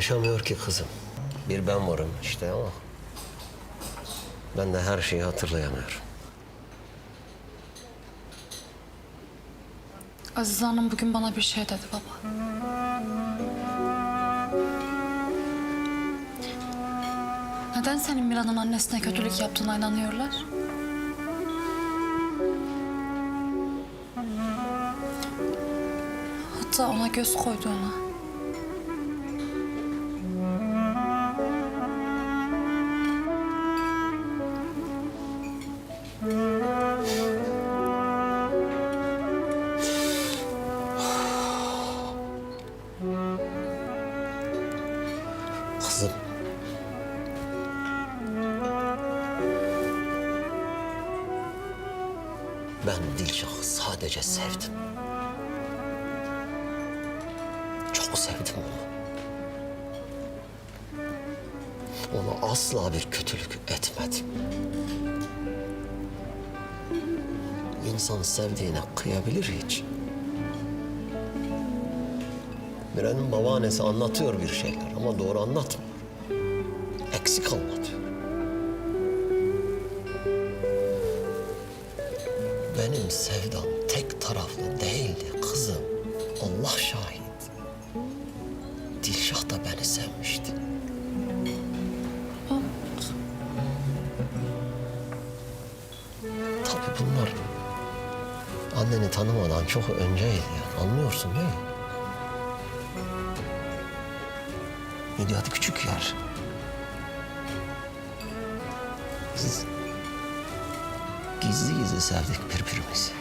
Yaşamıyor ki kızım. Bir ben varım işte ama ben de her şeyi hatırlayamıyorum. Azize Hanım bugün bana bir şey dedi baba. Neden senin Miran'ın annesine kötülük yaptığına inanıyorlar? Hatta ona göz koyduğuna. Ben Dilşah'ı sadece sevdim. Çok sevdim onu. Ona asla bir kötülük etmedim. İnsan sevdiğine kıyabilir hiç. Miran'ın babaannesi anlatıyor bir şeyler ama doğru anlatmıyor. Eksik anlatıyor. Sevdam tek taraflı değildi kızım. Allah şahit. Dilşah da beni sevmişti. Tabii bunlar anneni tanımadan çok önceydi yani. Anlıyorsun değil mi? Midyatı küçük yer. Biz gizli gizli sevdik birbirimizi.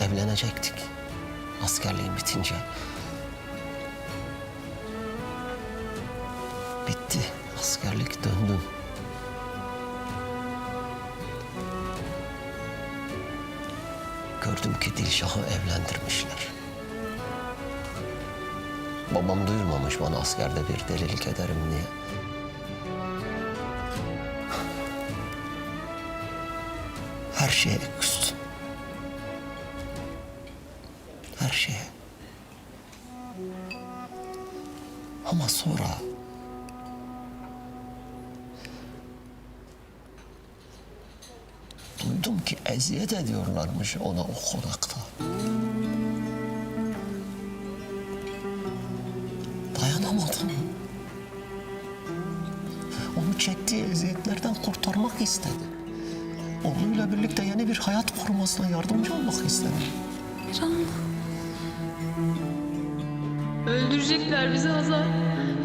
Evlenecektik. Askerliğim bitince. Bitti. Askerlik döndüm. Gördüm ki Dilşah'ı evlendirmişler. Babam duyurmamış bana askerde bir delilik ederim diye. Her şeye küstüm. Her şeye. Ama sonra... Duydum ki eziyet ediyorlarmış ona o konakta. Dayanamadım. Onu çektiği eziyetlerden kurtarmak istedi. Oğluyla birlikte yeni bir hayat kurmasına yardımcı olmak istedi. Miran, Öldürecekler bizi Hazar.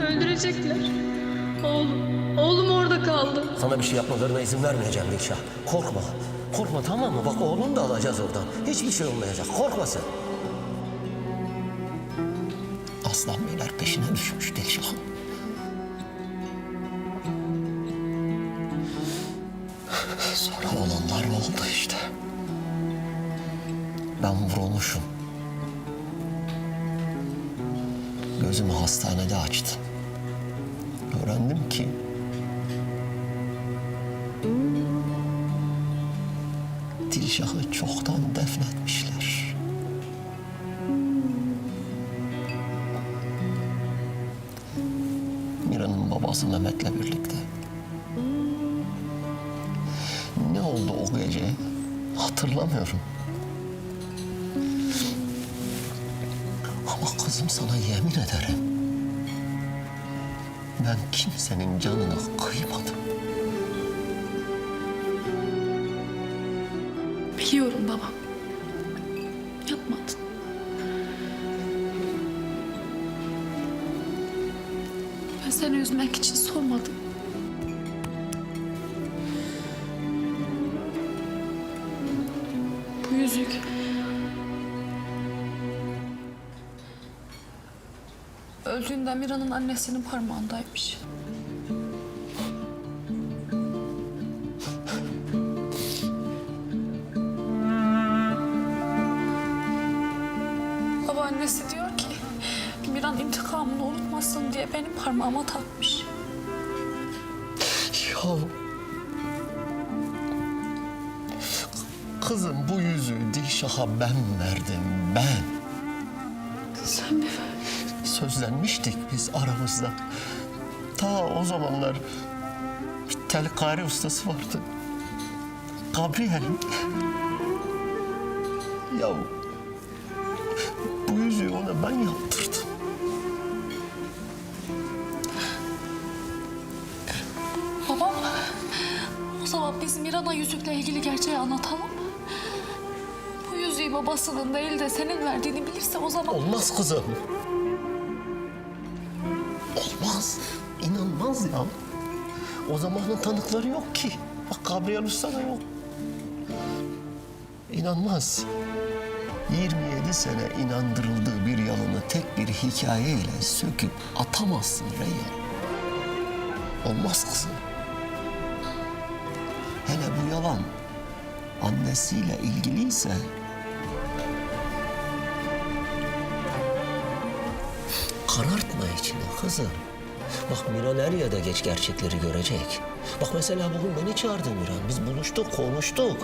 Öldürecekler. Oğlum, oğlum orada kaldı. Sana bir şey yapmalarına izin vermeyeceğim Dilşah. Korkma. Korkma tamam mı? Bak oğlunu da alacağız oradan. Hiçbir şey olmayacak. Korkma sen. Aslan Beyler peşine düşmüş Dilşah'ın. Sonra olanlar oldu işte. Ben vurulmuşum. Gözümü hastanede açtım. Öğrendim ki Dilşah'ı çoktan defnetmişler. Mira'nın babası Mehmet'le birlikte. O gece hatırlamıyorum. Ama kızım sana yemin ederim. Ben kimsenin canını kıymadım. biliyorum babam. Yapmadın. Ben seni üzmek için sormadım. Yüzük... Öldüğünde Mira'nın annesinin parmağındaymış. Babaannesi diyor ki Miran intikamını unutmasın diye benim parmağıma takmış. Ya Kızım bu yüzüğü Dilşah'a ben verdim, ben. Sen mi verdin? sözlenmiştik biz aramızda. Ta o zamanlar bir telkari ustası vardı. Gabriel. Ya bu yüzüğü ona ben yaptırdım. Babam, o zaman biz Miran'a yüzükle ilgili gerçeği anlatalım. Bu yüzüğü babasının değil de senin verdiğini bilirse o zaman... Olmaz kızım. Olmaz. İnanmaz ya. O zamanın tanıkları yok ki. Bak Gabriel Usta da yok. İnanmaz. 27 sene inandırıldığı bir yalanı tek bir hikayeyle söküp atamazsın Reyhan. Olmaz kızım. Hele bu yalan annesiyle ilgiliyse Karartma içini kızım. Bak Miran er ya da geç gerçekleri görecek. Bak mesela bugün beni çağırdı Miran. Biz buluştuk, konuştuk.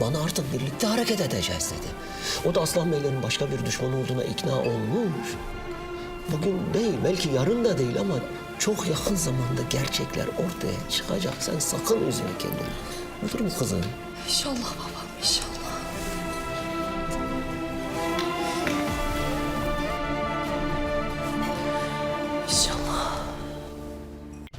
Bana artık birlikte hareket edeceğiz dedi. O da Aslan Beylerin başka bir düşman olduğuna ikna olmuş. Bugün değil, belki yarın da değil ama çok yakın zamanda gerçekler ortaya çıkacak. Sen sakın üzme kendini. Olur mu kızım? İnşallah babam, inşallah.